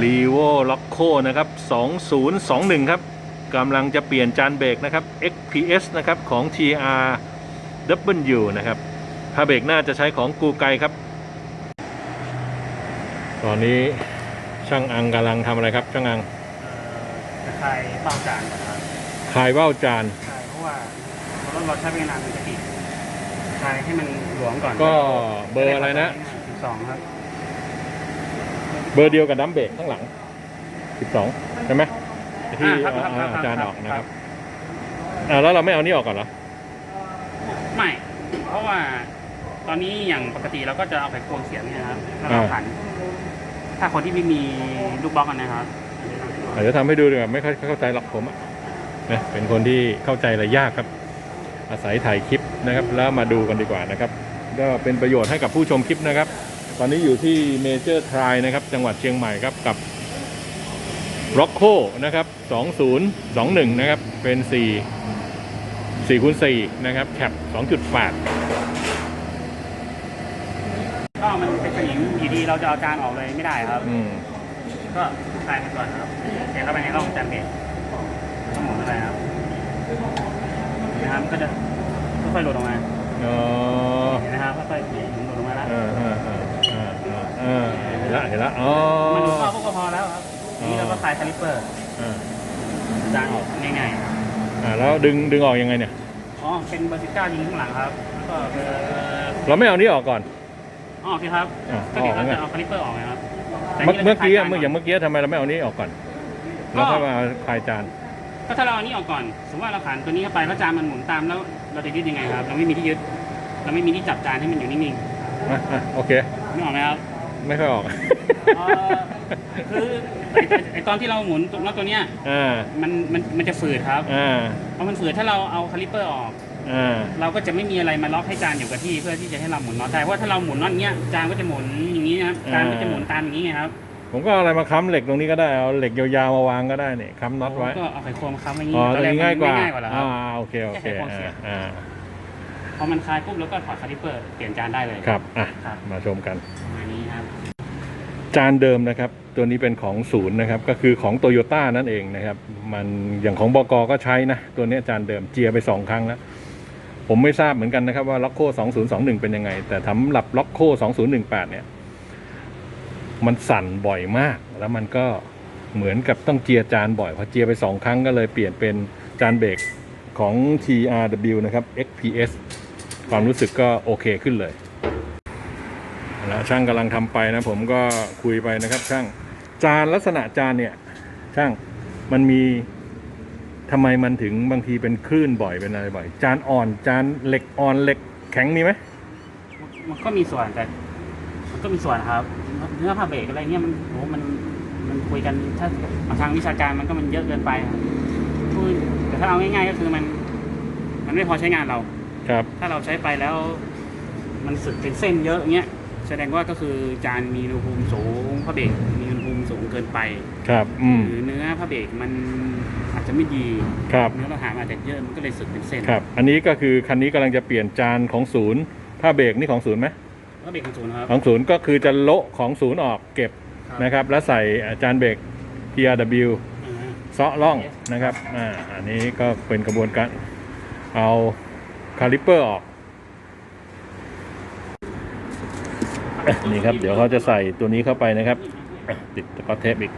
รีโวล็อกโคนะครับ 2021 ครับกำลังจะเปลี่ยนจานเบรกนะครับ XPS นะครับของ TR W นะครับถ้าเบรกหน้าจะใช้ของกูไกครับ ตอนนี้ช่างอังกำลังทำอะไรครับช่างอังเอ่อจะคลายเบ้าจานก่อนครับคลายว่าวจานใช่เพราะว่ารถเราใช้เวลามันจะติดคลายให้มันหลวมก่อน ก็เบอร์อะไรนะสิบสองครับ เบอร์เดียวกับดัมเบรกข้างหลัง 12 ใช่ไหมที่อ่าครับอ่าครับ อาจารย์คอรับอกนะครับอ่าแล้วเราไม่เอานี่ออกก่อนเหรอ ไม่ เพราะว่าตอนนี้อย่างปกติเราก็จะเอาไขควงเสียบเนี่ยนะครับแล้วเราอ่าขัน ถ้าคนที่ไม่มีลูกบล็อกกันนะครับเดี๋ยวทำให้ดูดีกว่าไม่ค่อยเข้าใจหรอกผมอะนะเป็นคนที่เข้าใจอะไรยากครับ อาศัยถ่ายคลิปนะครับ แล้วมาดูกันดีกว่านะครับ ก็เป็นประโยชน์ให้กับผู้ชมคลิปนะครับต อนนี้อยู่ที่เมเจอร์ทรายนะครับ จังหวัดเชียงใหม่ครับกับร็อกโคนะครับ 2021 นะครับ เป็น 4 4คูณ4นะครับ แคป 2.8 ก็มันเป็นสนิมอยู่ดีเราจะเอาจานออกเลยไม่ได้ครับ อืมก็คลายมันก่อนครับเสียบเข้าไปในร่องจานเบรกก็หมุนเข้าไปครับนะครับก็จะค่อยๆหลุดออกมา อ๋อ เห็นไหมครับค่อยๆหมุนหลุดออกมาแล้ว อ่าอ่าอ่าอ่าอ่าอ่า เห็นละเห็นละอ๋อ มันหลุดเข้าพวกก็พอแล้วครับทีนี่เราก็คลายคาลิปเปอร์อ่าจานออกง่ายอ่าแล้วดึงดึงออกยังไงเนี่ยๆอ๋อ เป็นเบอร์สิบเก้ายิงข้างหลังครับ แล้วก็เบอร์เราไม่เอานี้ออกก่อน อ๋อโอเคครับอ่าก็เดี๋ยวเราออกไงจะเอาคาลิปเปอร์ออกนะครับแต่เมื่อนี่เมื่อกี้รอะจะเมื่ออย่างเมื่อกี้ทำไมเราไม่เอานี้ออกก่อนเราค่อยมาคลายจาน ก็ถ้าเราเอาอันนี้ออกก่อน สมมติว่าเราขันตัวนี้เข้าไปแล้วจานมันหมุนตามแล้ว เราจะยึดยังไงครับ เราไม่มีที่ยึด เราไม่มีที่จับจานให้มันอยู่นิ่งอะอะโอเค ๆนึกออกไหมครับ ไม่ค่อยออกเอ่อคือไอ้ไอ้ไอตอนที่เราหมุนตัวน็อตตัวเนี้ยอ่ามันมันมันจะฝืดครับอ่าพอมันฝืดถ้าเราเอาคาลิปเปอร์ออก อ่าเราก็จะไม่มีอะไรมาล็อกให้จานอยู่กับที่เพื่อที่จะให้เราหมุนน็อตได้เพราะว่าถ้าเราหมุนน็อตเนี้ยจานก็จะหมุนอย่างนี้นะครับจานก็จะหมุนตามอย่างนี้ไงครับผมก็เอาอะไรมาค้ำเหล็กตรงนี้ก็ได้เอาเหล็กยาวๆมาวางก็ได้เนี่ยค้ำน็อตไว้ก็เอาไขควงมาค้ำอย่างนี้อ๋อตตอรนงแรกนี้ง่ายกว่ามันง่ายกว่าเหรอครับ อ่าโอเคโอเคแค่ไขควงเสีอ่ายบอ่า พอมันคลายปุ๊บแล้วก็ถอดคาลิปเปอร์เปลี่ยนจานได้เลย ครับอะครับ มาชมกัน ประมาณนี้ครับจานเดิมนะครับ ตัวนี้เป็นของศูนย์นะครับ ก็คือของโตโยต้านั่นเองนะครับ มันอย่างของบกก็ใช้นะ ตัวนี้จานเดิมเจียไปสองครั้งแล้ว ผมไม่ทราบเหมือนกันนะครับว่าล็อกโค2021 เป็นยังไง แต่สำหรับล็อกโค2018 เนี่ย มันสั่นบ่อยมาก แล้วมันก็เหมือนกับต้องเจียจานบ่อยพอเจียไปสองครั้งก็เลยเปลี่ยนเป็นจานเบรกของ TRW นะครับ XPS ความรู้สึกก็โอเคขึ้นเลยแล้วช่างกำลังทำไปนะ ผมก็คุยไปนะครับ ช่างจานลักษณะจานเนี่ย ช่างมันมีทำไมมันถึงบางทีเป็นคลื่นบ่อยเป็นอะไรบ่อย จานอ่อนจานเหล็กอ่อนเหล็กแข็งมีไหมมันก็มีส่วนแต่มันก็มีส่วนครับเนื้อผ้าเบรกอะไรเงี้ยมันโหมันมันคุยกันถ้าทางวิชาการมันก็มันเยอะเกินไปครับพูดแต่ถ้าเอาง่ายๆก็คือมัน มันไม่พอใช้งานเรา ครับถ้าเราใช้ไปแล้วมันสึกเป็นเส้นเยอะเงี้ยแสดงว่าก็คือจานมีอุณหภูมิสูงผ้าเบรกมีอุณหภูมิสูงเกินไปครับอืมหรือเนื้อผ้าเบรกมันอาจจะไม่ดีครับเนื้อเราหามอาจจะเยอะมันก็เลยสึกเป็นเส้นครับ อันนี้ก็คือคันนี้กำลังจะเปลี่ยนจานของศูนย์ผ้าเบรกนี่ของศูนย์ไหมผ้าเบรกของศูนย์ครับของศูนย์ก็คือจะโละของศูนย์ออกเก็บครับนะครับ แล้วใส่จานเบรก TRW อ่าฮะเซาะล่องนะครับอ่าอันนี้ก็เป็นกระบวนการเอาคาลิปเปอร์ออก นี่ครับ เดี๋ยวเขาจะใส่ตัวนี้เข้าไปนะครับอะติดตะกอเทปอีก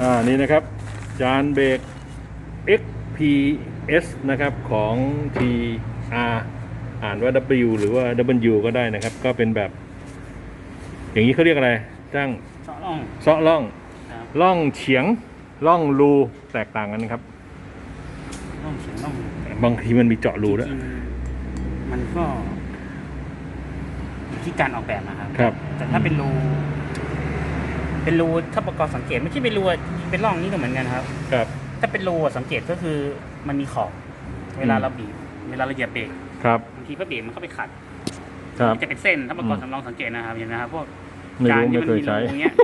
อ่า นี่นะครับ จานเบรก XPS นะครับของ TR อ่านว่า W หรือว่า W ก็ได้นะครับ ก็เป็นแบบ อย่างนี้เขาเรียกอะไรจ้างเซาะร่องเซาะล่องครับล่องเฉียงล่องรูแตกต่างกันครับร่องเฉียงร่องบางทีมันมีเจาะรูด้วยจริงๆ มันก็อยู่ที่การออกแบบนะครับ ครับ แต่ถ้าเป็นรู เป็นรูถ้าประกอบสังเกตไม่ใช่เป็นรูอะเป็นร่องนี่ก็เหมือนกันครับ ครับ ถ้าเป็นรูอะสังเกตก็คือมันมีขอบเวลาอืมเราบีบเวลาเราเหยียบเบรกครับ บางทีก็เบรกมันเข้าไปขัดครับ มันจะเป็นเส้นถ้าประกอบอืม สำรองสังเกตนะครับเห็นไหมครับพวกไม่จานรู้ที่ไม่มันเคยมีใช้รูอย่างเงี้ย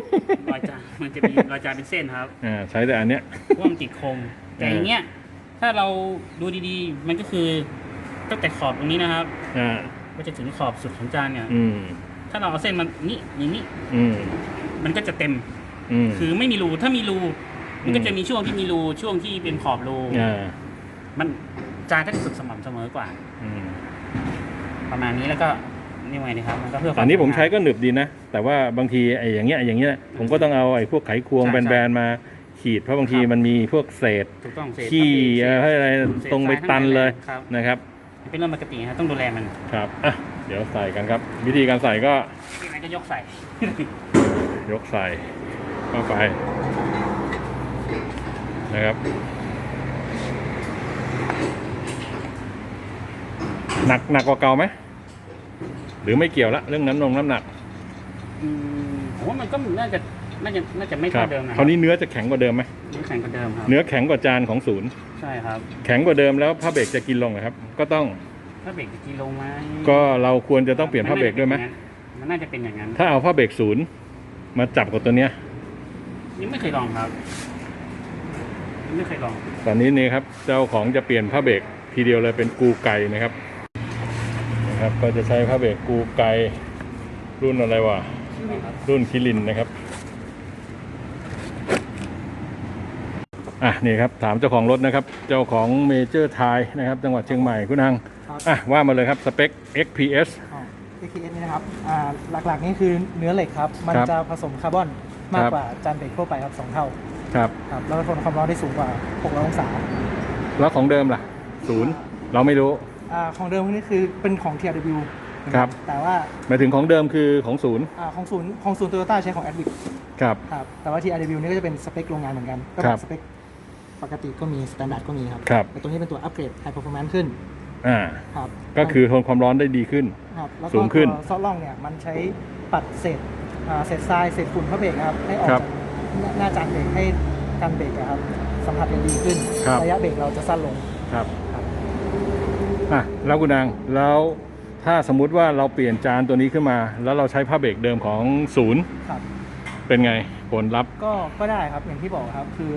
รอยจานมันจะมีรอยจานเป็นเส้นครับ อ่า ใช้แต่อันเนี้ย เพราะว่ามันติดโครงแต่อย่างเงี้ย ถ้าเราดูดีๆ มันก็คือ ตั้งแต่ขอบตรงนี้นะครับอ่าก็จะถึงขอบสุดของจานเนี่ย อืมถ้าเราเอาเส้นมันนี่อย่างนี้อืมมันก็จะเต็ม อืม คือไม่มีรูถ้ามีรู มันก็อืม จะมีช่วงที่มีรูช่วงที่เป็นขอบรูอ่ามันจานก็จะสึกสม่ำเสมอกว่า อืมประมาณนี้แล้วก็นี่ไงนะครับ มันก็เพื่อควาอันนี้ผมใช้สวยงาก็หนึบดีนะ แต่ว่าบางทีไอ้อย่างเงี้ยอย่างเงี้ยผมก็ต้องเอาไอ้พวกไขควงใช่แบนๆมาขีดเพราะบางทีครับมันมีพวกเศษถูกต้องเศษขี้เศษอะไรอะไรเศษตรงไปทรายตันเลยครับ นะครับ เป็นเรื่องปกติครับต้องดูแลมันครับอะเดี๋ยวใส่กันครับ วิธีการใส่ก็ที่ไหนก็ยกใส่ ยกใส่เข้าไปนะครับหนักหนักกว่าเก่าไหมหรือไม่เกี่ยวละเรื่องน้ำนงน้ำหนัก อืมผมว่ามันก็น่าจะ น่าจะน่าจะไม่คเท่ารับเดิมนะคราวนี้เนื้อจะแข็งกว่าเดิมไหมเนื้อแข็งกว่าเดิมครับเนื้อแข็งกว่าจานของศูนย์ใช่ครับแข็งกว่าเดิมแล้วผ้าเบรกจะกินลงนะครับ ก็ต้องถ้าเบรกจะกิโลไหมก็เราควรจะต้องเปลี่ยนผ้าเบรกด้วยไหมมันน่าจะเป็นอย่างนั้นถ้าเอาผ้าเบรกศูนย์มาจับกับตัวเนี้ย ยังไม่เคยลองครับยังไม่เคยลองตอนนี้นี่ครับเจ้าของจะเปลี่ยนผ้าเบรกทีเดียวเลยเป็นกูไก่นะครับนะครับ ก็จะใช้ผ้าเบรกกูไก่รุ่นอะไรวะรุ่นคิรินนะครับ อะนี่ครับถามเจ้าของรถนะครับ เจ้าของเมเจอร์ไทยนะครับจังหวัดเชียงใหม่คุณอังครับอะว่ามาเลยครับสเปค XPS อ๋อ AKS นี่นะครับอ่าหลักๆนี่คือเนื้อเหล็กครับ มันครับจะผสมคาร์บอนมาคกรับ กว่าจานเบรกทั่วไปครับสองเท่าครับ ครับแล้วก็ทนความร้อนได้สูงกว่า 600 องศาแล้วของเดิมล่ะศูนย์เราไม่รู้ อ่าของเดิมพวกนี้คือเป็นของ TRW ครับ แต่ว่าหมายถึงของเดิมคือของศูนย์อ่าของศูนย์ของศูนย์โตโยต้าใช้ของ Advic ครับ ครับแต่ว่า TRW นี่ก็จะเป็นสเปคโรงงานเหมือนกันก็ครัเป็บนสเปค ปกติก็มีสแตนดาร์ดก็มีครับครับแต่ตัวนี้เป็นตัวอัปเกรด High Performance ขึ้นอ่าครับก็คือทนความร้อนได้ดีขึ้น ครับแล้วสูก็งขึ้น ตัวซอสล่องเนี่ยมันใช้ปัดเศษอ่าเศษทรายเศษฝุ่นพระเบรกนะครับให้ออกครัจาบกหน้าจานเบรกให้การเบรกอะครับสัมผัสกันดีขึ้นครับ ระยะเบรกเราจะสั้นลง ครับครับ อะแล้วคุณนางแล้วถ้าสมมุติว่าเราเปลี่ยนจานตัวนี้ขึ้นมา แล้วเราใช้ผ้าเบรกเดิมของศูนย์ครับ เป็นไงผลลัพธ์ ก็ก็ได้ครับอย่างที่บอกครับ คือ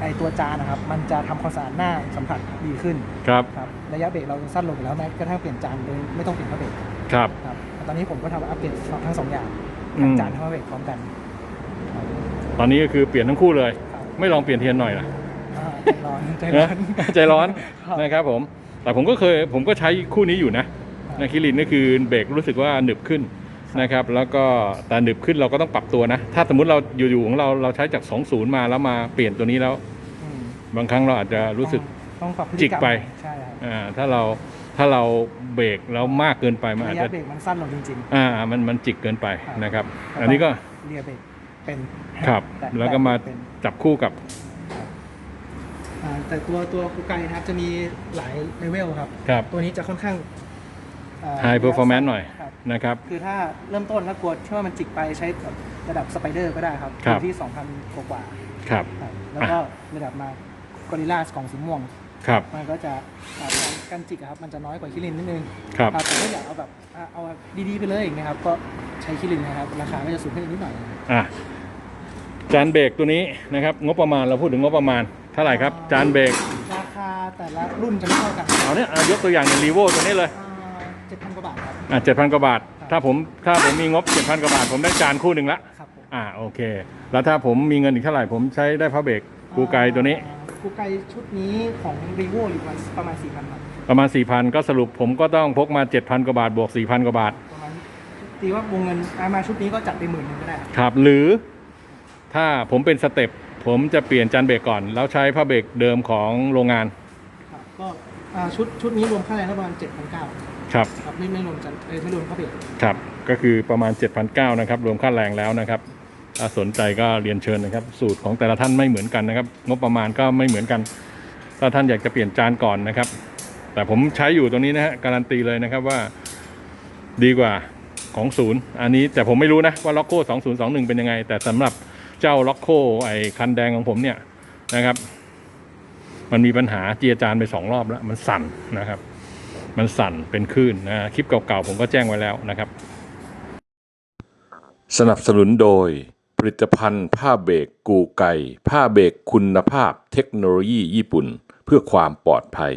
ไอตัวจานนะครับ มันจะทำความสะอาดหน้าสัมผัสดีขึ้นครับครับระยะเบรกเราจะสั้นลงอยู่แล้วแม้กระทั่งเปลี่ยนจานโดยไม่ต้องเปลี่ยนพระเบรกครับครับแต่ตอนนี้ผมก็ทำอัปเดตทั้งสองอย่างอืทั้งมจานทั้งพระเบรกพร้อมกันครับตอนนี้ก็คือเปลี่ยนทั้งคู่เลย ครับไม่ลองเปลี่ยนเทียนหน่อยล่ะอ่าใจร้อนใจร้อน นะใจร้อนครับนะครับผม แต่ผมก็เคยผมก็ใช้คู่นี้อยู่นะนะคิรินนี่คือเบรกรู้สึกว่าหนึบขึ้น นะครับแล้วก็แต่หนึบขึ้นเราก็ต้องปรับตัวนะ ถ้าสมมุติเราอยู่ๆของเราเราใช้จาก 20 มาแล้วมาเปลี่ยนตัวนี้แล้ว อืมบางครั้งเราอาจจะรู้สึก ต้องปรับพฤจิติกกรรมไป ใช่ครับอ่าถ้าเราถ้าเราเบรกแล้วมากเกินไปมันอาระจยะจะเบรกมันสั้นลงจริง อ่ามันมันจิกเกินไปครับ นะครับ ๆอันนี้ก็เรียเบรกเป็นครับต่แล้วก็มาเป็นจับคู่กับ อ่าแต่ตัวตัวคูไกนะครับจะมีหลายเลเวลครับ ครับ ตัวนี้จะค่อนข้าง อ่า High performance หน่อยครับ นะครับ คือถ้าเริ่มต้นแล้วกลัวที่ว่ามันจิกไปใช้แบบระดับสไปเดอร์ก็ได้ครับครับอยู่ที่ 2,000กว่าครับๆครับแล้วก็ระดับมากอริลลาสของสีม่วง ครับ มันก็จะอ่าการการจิกอะครับ มันจะน้อยกว่าคิรินนิดนึงครับครับแต่ถ้าอยากเอาแบบอ่าเอาดีๆไปเลยอย่างเงี้ยครับ ก็ใช้คิรินนะครับ ราคาก็จะสูงขึ้นอีกนิดหน่อยอะ จานเบรกตัวนี้นะครับ งบประมาณเราพูดถึงงบประมาณเท่าไหร่ครับ จานเบรกราคาแต่ละรุ่นจะไม่เท่ากัน เอาเนี่ยอะยกตัวอย่างในรีโวตัวนี้เลยเอะเจ็ดพันกว่าบาทครับถ้าผมถ้าผมมีงบเจ็ดพันกว่าบาท ผมได้จานคู่หนึ่งละครับผมอ่าโอเค แล้วถ้าผมมีเงินอีกเท่าไหร่ผมใช้ได้พระเบรกกูไกตัวนี้อ่ากูไกชุดนี้ของรีโวอยู่ประมาณสี่พันครับประมาณ4,000ก็สรุปผมก็ต้องพกมา7,000กว่าบาทบวก4,000กว่าบาทประมาณตีว่าวงเงินเอามาชุดนี้ก็จัดไปหมื่นหนึ่งก็ได้ครับครับ หรือถ้าผมเป็นสเต็ปผมจะเปลี่ยนจานเบรกก่อน แล้วใช้ผ้าเบรกเดิมของโรงงาน ครับก็อ่าชุดชุดนี้รวมค่าแรงแล้วประมาณเจ็ดพันเก้า ครับ ครับไม่ไม่รวมจันเอ้ยไม่รวมค่าเบรกครับ ก็คือประมาณ 7,900นะครับ รวมค่าแรงแล้วนะครับ ถ้าสนใจก็เรียนเชิญนะครับ สูตรของแต่ละท่านไม่เหมือนกันนะครับ งบประมาณก็ไม่เหมือนกัน ถ้าท่านอยากจะเปลี่ยนจานก่อนนะครับ แต่ผมใช้อยู่ตัวนี้นะฮะ การันตีเลยนะครับว่าดีกว่าของศูนย์ อันนี้แต่ผมไม่รู้นะว่าล็อกโก้2021 เป็นยังไง แต่สำหรับเจ้าล็อกโก้ไอ้คันแดงของผมเนี่ยนะครับ มันมีปัญหาเจียจานไปสองรอบแล้ว มันสั่นนะครับ มันสั่นเป็นคลื่นนะคลิปเก่าๆผมก็แจ้งไว้แล้วนะครับ สนับสนุนโดย ผลิตภัณฑ์ผ้าเบรกกูไก่ผ้าเบรกคุณภาพเทคโนโลยีญี่ปุ่น เพื่อความปลอดภัย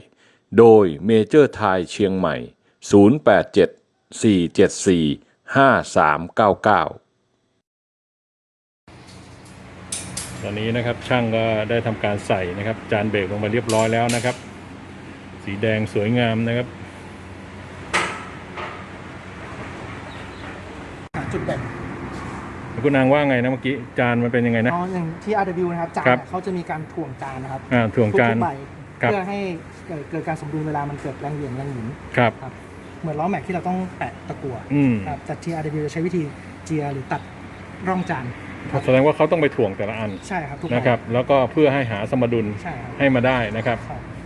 โดยเมเจอร์ไทยเชียงใหม่ 087 474 5399ตอนนี้นะครับช่างก็ได้ทำการใส่นะครับ จานเบรกลงไปเรียบร้อยแล้วนะครับ สีแดงสวยงามนะครับ หาจุดเด่น คุณนางว่าไงนะเมื่อกี้จานมันเป็นยังไงนะ อ๋ออย่างที่ RW นะครับจานครับเนี่ยเขาจะมีการถ่วงจานนะครับอ่าถ่วงจานทุกๆใบครับ เพื่อให้เกิดเกิดการสมดุลเวลามันเกิดแรงเหวี่ยงแรงหมุนครับ ครับเหมือนล้อแม็กที่เราต้องแปะตะกั่วอืมครับแต่ที่ RW จะใช้วิธีเจียหรือตัดร่องจานแสดงว่าเขาต้องไปถ่วงแต่ละอันใช่ครับทุกใบนะครับ แล้วก็เพื่อให้หาสมดุลใช่ครับให้มาได้นะครับ ครับอ่า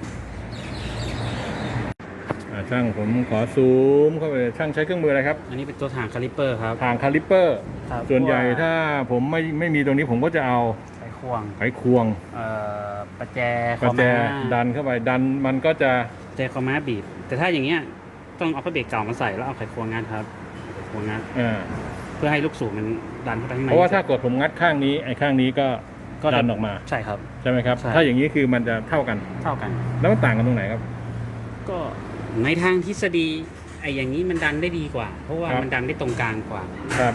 ช่างผมขอซูมเข้าไปช่างใช้เครื่องมืออะไรครับอันนี้เป็นตัวถ่างคาลิปเปอร์ครับทางคาลิปเปอร์ ครับส่วนใหญ่ถ้าผมไม่ไม่มีตรงนี้ผมก็จะเอาไขควงไขควงเอ่อประแจคประอแจม้าดันเข้าไปดันมันก็จะประแจคอม้าบีบ แต่ถ้าอย่างเงี้ยต้องเอาผ้าเบรกเก่ามาใส่แล้วเอาไขควงงัดครับไขควงงัดอ่าเพื่อให้ลูกสูบมันดันเข้าไปข้างในเพราะว่าถ้ากดผมงัดข้างนี้ไอ้ข้างนี้ก็ก็จะดันออกมา ใช่ครับ ใช่ไหมครับ ใช่ ถ้าอย่างนี้คือมันจะเท่ากัน เท่ากัน แล้วมันต่างกันตรงไหนครับ ก็ ในทางทฤษฎีไอ้อย่างนี้มันดันได้ดีกว่า เพราะว่าครับ มันดันได้ตรงกลางกว่า ครับ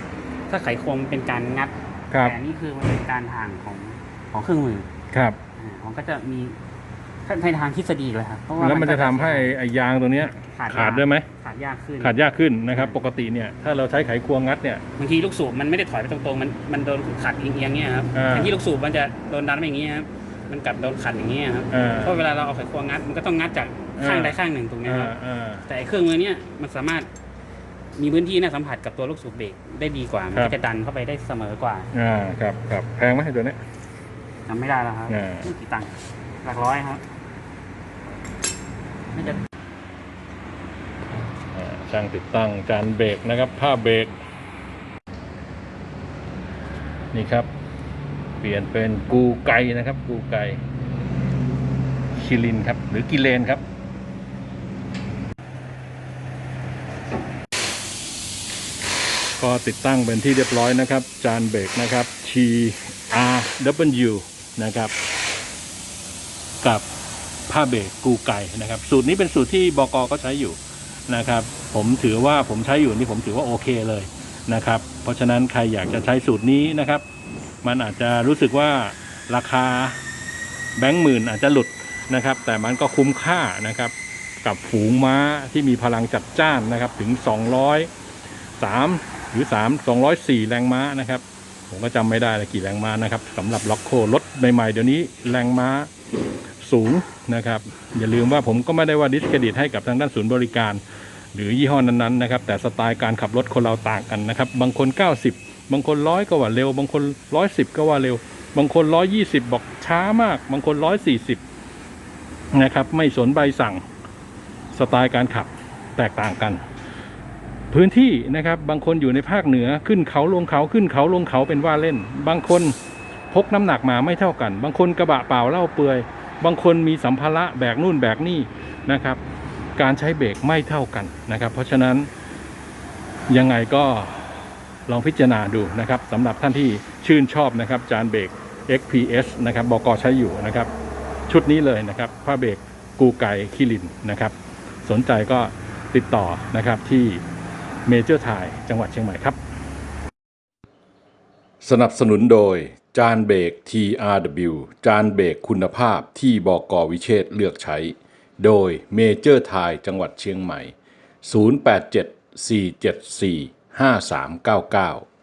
ถ้าไขควงมันเป็นการงัดครับ แต่อันนี่คือมันเป็นการห่างของของเครื่องมือครับ อ่ามันก็จะมีถ้าในทางทฤษฎีเลยครับเพราะว่าแล้วมันก็จะทำให้ไอ้ยางตัวเนี้ยขาดขาดด้วยไหม ขาดยากขึ้น ขาดยากขึ้นนะครับ ปกติเนี่ยถ้าเราใช้ไขควงงัดเนี่ย บางทีลูกสูบมันไม่ได้ถอยไปตรงๆ มันมันโดนขัดเอียงๆเงี้ยครับอ่าแทนที่ลูกสูบมันจะโดนดันไปอย่างเงี้ยครับ มันกลับโดนขัดอย่างเงี้ยครับอ่าเพราะเวลาเราเอาไขควงงัดมันก็ต้องงัดจากข้างอ่าใดข้างหนึ่งถูกไหมคอ่ารับอ่าแต่ไอ้เครื่องมือเนี้ยมันสามารถมีพื้นที่น่าสัมผัสกับตัวลูกสูบเบรกได้ดีกว่ามันก็จะดันเข้าไปได้เสมอกว่าอ่าครับครับแพงไหมตัวเนี้ย ทำไม่ได้แล้วครับอ่ากี่ตังค์หลักร้อยครับน่าจะ อ่าช่างติดตั้งจานเบรกนะครับ ผ้าเบรกนี่ครับ เปลี่ยนเป็นกูไกนะครับ กูไกคิรินครับ หรือกิเลนครับก็ติดตั้งเป็นที่เรียบร้อยนะครับ จานเบรกนะครับ TRW นะครับ กับผ้าเบรกกูไก่นะครับ สูตรนี้เป็นสูตรที่บกก็ใช้อยู่นะครับ ผมถือว่าผมใช้อยู่นี่ผมถือว่าโอเคเลยนะครับ เพราะฉะนั้นใครอยากจะใช้สูตรนี้นะครับ มันอาจจะรู้สึกว่าราคาแบงค์หมื่นอาจจะหลุดนะครับ แต่มันก็คุ้มค่านะครับ กับฝูงม้าที่มีพลังจัดจ้านนะครับ ถึง 203 หรือ 3 204 แรงม้านะครับ ผมก็จำไม่ได้ละกี่แรงม้านะครับสำหรับล็อกโครถใหม่ๆเดี๋ยวนี้แรงม้าสูงนะครับ อย่าลืมว่าผมก็ไม่ได้ว่าดิสเครดิตให้กับทางด้านศูนย์บริการ หรือยี่ห้อนั้นๆนะครับ แต่สไตล์การขับรถคนเราต่างกันนะครับ บางคน 90 บางคนร้อยก็ว่าเร็ว บางคน110ก็ว่าเร็ว บางคน120บบอกช้ามาก บางคน140นะครับ ไม่สนใบสั่งสไตล์การขับแตกต่างกัน พื้นที่นะครับบางคนอยู่ในภาคเหนือขึ้นเขาลงเขาขึ้นเขาลงเขาเป็นว่าเล่น บางคนพกน้ำหนักมาไม่เท่ากัน บางคนกระบะเปล่าเล่าเปลือย บางคนมีสัมภาระแบกนู่นแบกนี่นะครับ การใช้เบรกไม่เท่ากันนะครับ เพราะฉะนั้นยังไงก็ ลองพิจารณาดูนะครับสำหรับท่านที่ชื่นชอบนะครับจานเบรก XPS นะครับบกใช้อยู่นะครับ ชุดนี้เลยนะครับผ้าเบรกกูไก่คิรินนะครับ สนใจก็ติดต่อนะครับที่เมเจอร์ไทยจังหวัดเชียงใหม่ครับ สนับสนุนโดยจานเบรก TRW จานเบรกคุณภาพที่บกวิเชษเลือกใช้ โดยเมเจอร์ไทยจังหวัดเชียงใหม่ 087 474 5399